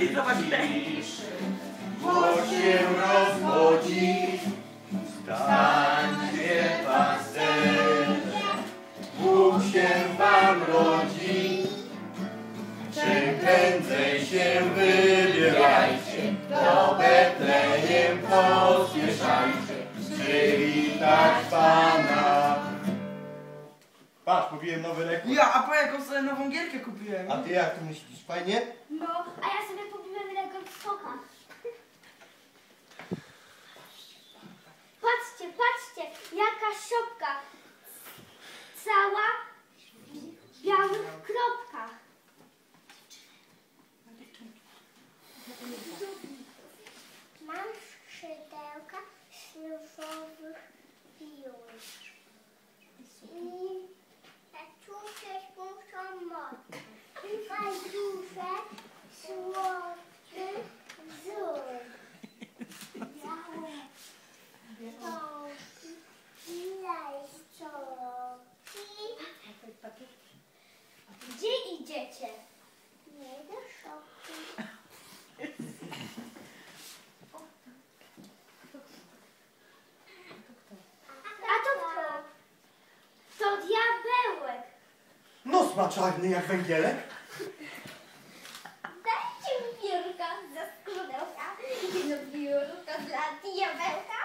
I zobacz ten. Bo się rozchodzi, stańcie pasterze, Bóg się wam rodzi. Czym prędzej się wybierajcie, do Betlejem pospieszajcie, przywitać Pana. Patrz, kupiłem nowy rekord. Ja, a po jaką sobie nową gierkę kupiłem? A ty jak tu myślisz? Fajnie? No, a ja sobie pobiłem rekord skoka. Patrzcie, patrzcie, jaka szopka. Cała w białych kropkach. Mam skrzydełka śluzowych ma czarny jak węgielek. Dajcie mi biurka za skórę. Jedno biurko dla diabełka.